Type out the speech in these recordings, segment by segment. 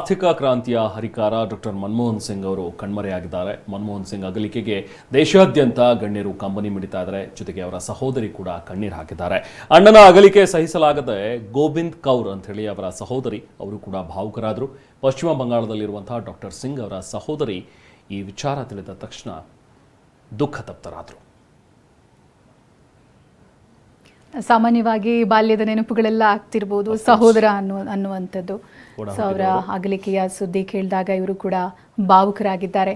ಆರ್ಥಿಕ ಕ್ರಾಂತಿಯ ಹರಿಕಾರ ಡಾಕ್ಟರ್ ಮನಮೋಹನ್ ಸಿಂಗ್ ಅವರು ಕಣ್ಮರೆಯಾಗಿದ್ದಾರೆ. ಮನಮೋಹನ್ ಸಿಂಗ್ ಅಗಲಿಕೆಗೆ ದೇಶಾದ್ಯಂತ ಗಣ್ಯರು ಕಂಬನಿ ಮಿಡಿತಾ ಇದ್ದಾರೆ. ಜೊತೆಗೆ ಅವರ ಸಹೋದರಿ ಕೂಡ ಕಣ್ಣೀರು ಹಾಕಿದ್ದಾರೆ. ಅಣ್ಣನ ಅಗಲಿಕೆ ಸಹಿಸಲಾಗದೆ ಗೋವಿಂದ್ ಕೌರ್ ಅಂತ ಹೇಳಿ ಅವರ ಸಹೋದರಿ, ಅವರು ಕೂಡ ಭಾವುಕರಾದರು. ಪಶ್ಚಿಮ ಬಂಗಾಳದಲ್ಲಿರುವಂತಹ ಡಾಕ್ಟರ್ ಸಿಂಗ್ ಅವರ ಸಹೋದರಿ ಈ ವಿಚಾರ ತಿಳಿದ ತಕ್ಷಣ ದುಃಖ ತಪ್ತರಾದರು ಸಾಮಾನ್ಯವಾಗಿ ಬಾಲ್ಯದ ನೆನಪುಗಳೆಲ್ಲ ಆಗ್ತಿರ್ಬೋದು ಸಹೋದರ ಅನ್ನುವ ಅನ್ನುವಂಥದ್ದು. ಸೊ ಅವರ ಅಗಲಿಕೆಯ ಸುದ್ದಿ ಕೇಳಿದಾಗ ಇವರು ಕೂಡ ಭಾವುಕರಾಗಿದ್ದಾರೆ.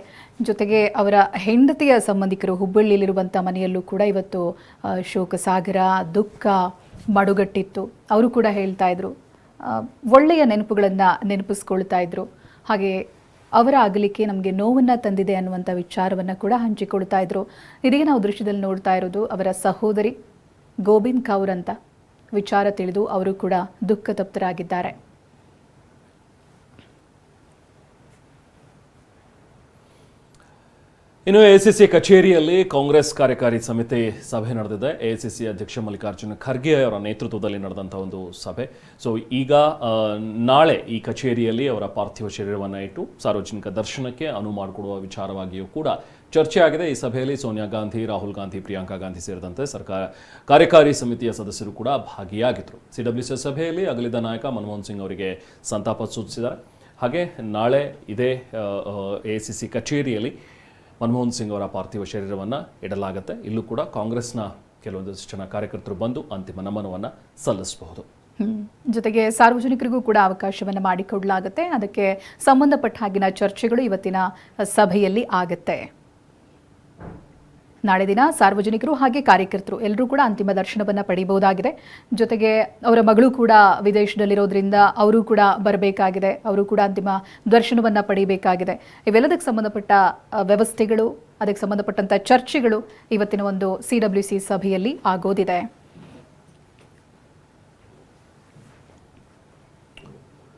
ಜೊತೆಗೆ ಅವರ ಹೆಂಡತಿಯ ಸಂಬಂಧಿಕರು ಹುಬ್ಬಳ್ಳಿಯಲ್ಲಿರುವಂಥ ಮನೆಯಲ್ಲೂ ಕೂಡ ಇವತ್ತು ಶೋಕ ಸಾಗರ ದುಃಖ ಮಡುಗಟ್ಟಿತ್ತು. ಅವರು ಕೂಡ ಹೇಳ್ತಾ ಇದ್ರು. ಒಳ್ಳೆಯ ನೆನಪುಗಳನ್ನು ನೆನಪಿಸ್ಕೊಳ್ತಾ ಇದ್ರು. ಹಾಗೆ ಅವರ ಅಗಲಿಕೆ ನಮಗೆ ನೋವನ್ನು ತಂದಿದೆ ಅನ್ನುವಂಥ ವಿಚಾರವನ್ನು ಕೂಡ ಹಂಚಿಕೊಳ್ತಾ ಇದ್ರು. ಇದೀಗ ನಾವು ದೃಶ್ಯದಲ್ಲಿ ನೋಡ್ತಾ ಇರೋದು ಅವರ ಸಹೋದರಿ. ಗೋವಿಂದ್ ಕೌರ್ ಅಂತ ವಿಚಾರ ತಿಳಿದು ಅವರು ಕೂಡ ದುಃಖ ಇನ್ನು ಎಸಿಸಿ ಕಚೇರಿಯಲ್ಲಿ ಕಾಂಗ್ರೆಸ್ ಕಾರ್ಯಕಾರಿ ಸಮಿತಿ ಸಭೆ ನಡೆದಿದೆ. ಎಸಿಸಿ ಅಧ್ಯಕ್ಷ ಮಲ್ಲಿಕಾರ್ಜುನ ಖರ್ಗೆ ಅವರ ನೇತೃತ್ವದಲ್ಲಿ ನಡೆದಂಥ ಒಂದು ಸಭೆ. ಸೊ ಈಗ ನಾಳೆ ಈ ಕಚೇರಿಯಲ್ಲಿ ಅವರ ಪಾರ್ಥಿವ ಶರೀರವನ್ನು ಇಟ್ಟು ಸಾರ್ವಜನಿಕ ದರ್ಶನಕ್ಕೆ ಅನುವು ಮಾಡಿಕೊಡುವ ವಿಚಾರವಾಗಿಯೂ ಕೂಡ ಚರ್ಚೆ ಆಗಿದೆ. ಈ ಸಭೆಯಲ್ಲಿ ಸೋನಿಯಾ ಗಾಂಧಿ, ರಾಹುಲ್ ಗಾಂಧಿ, ಪ್ರಿಯಾಂಕಾ ಗಾಂಧಿ ಸೇರಿದಂತೆ ಸರ್ಕಾರ, ಕಾರ್ಯಕಾರಿ ಸಮಿತಿಯ ಸದಸ್ಯರು ಕೂಡ ಭಾಗಿಯಾಗಿದ್ದರು. ಸಿಡಬ್ಲ್ಯೂಸಿ ಸಭೆಯಲ್ಲಿ ಅಗಲಿದ ನಾಯಕ ಮನಮೋಹನ್ ಸಿಂಗ್ ಅವರಿಗೆ ಸಂತಾಪ ಸೂಚಿಸಿದ್ದಾರೆ. ಹಾಗೆ ನಾಳೆ ಇದೇ ಎ ಸಿ ಸಿ ಕಚೇರಿಯಲ್ಲಿ ಮನಮೋಹನ್ ಸಿಂಗ್ ಅವರ ಪಾರ್ಥಿವ ಶರೀರವನ್ನು ಇಡಲಾಗುತ್ತೆ. ಇಲ್ಲೂ ಕೂಡ ಕಾಂಗ್ರೆಸ್ನ ಕೆಲವೊಂದಷ್ಟು ಜನ ಕಾರ್ಯಕರ್ತರು ಬಂದು ಅಂತಿಮ ನಮನವನ್ನು ಸಲ್ಲಿಸಬಹುದು. ಜೊತೆಗೆ ಸಾರ್ವಜನಿಕರಿಗೂ ಕೂಡ ಅವಕಾಶವನ್ನು ಮಾಡಿಕೊಡಲಾಗುತ್ತೆ. ಅದಕ್ಕೆ ಸಂಬಂಧಪಟ್ಟ ಹಾಗಿನ ಚರ್ಚೆಗಳು ಇವತ್ತಿನ ಸಭೆಯಲ್ಲಿ ಆಗುತ್ತೆ. ನಾಳೆ ದಿನ ಸಾರ್ವಜನಿಕರು ಹಾಗೆ ಕಾರ್ಯಕರ್ತರು ಎಲ್ಲರೂ ಕೂಡ ಅಂತಿಮ ದರ್ಶನವನ್ನು ಪಡೆಯಬಹುದಾಗಿದೆ ಜೊತೆಗೆ ಅವರ ಮಗಳು ಕೂಡ ವಿದೇಶದಲ್ಲಿರೋದ್ರಿಂದ ಅವರು ಕೂಡ ಬರಬೇಕಾಗಿದೆ. ಅವರು ಕೂಡ ಅಂತಿಮ ದರ್ಶನವನ್ನು ಪಡೆಯಬೇಕಾಗಿದೆ ಇವೆಲ್ಲದಕ್ಕೆ ಸಂಬಂಧಪಟ್ಟ ವ್ಯವಸ್ಥೆಗಳು, ಅದಕ್ಕೆ ಸಂಬಂಧಪಟ್ಟಂತ ಚರ್ಚೆಗಳು ಇವತ್ತಿನ ಒಂದು ಸಿ ಡಬ್ಲ್ಯೂ ಸಿ ಸಭೆಯಲ್ಲಿ ಆಗೋದಿದೆ.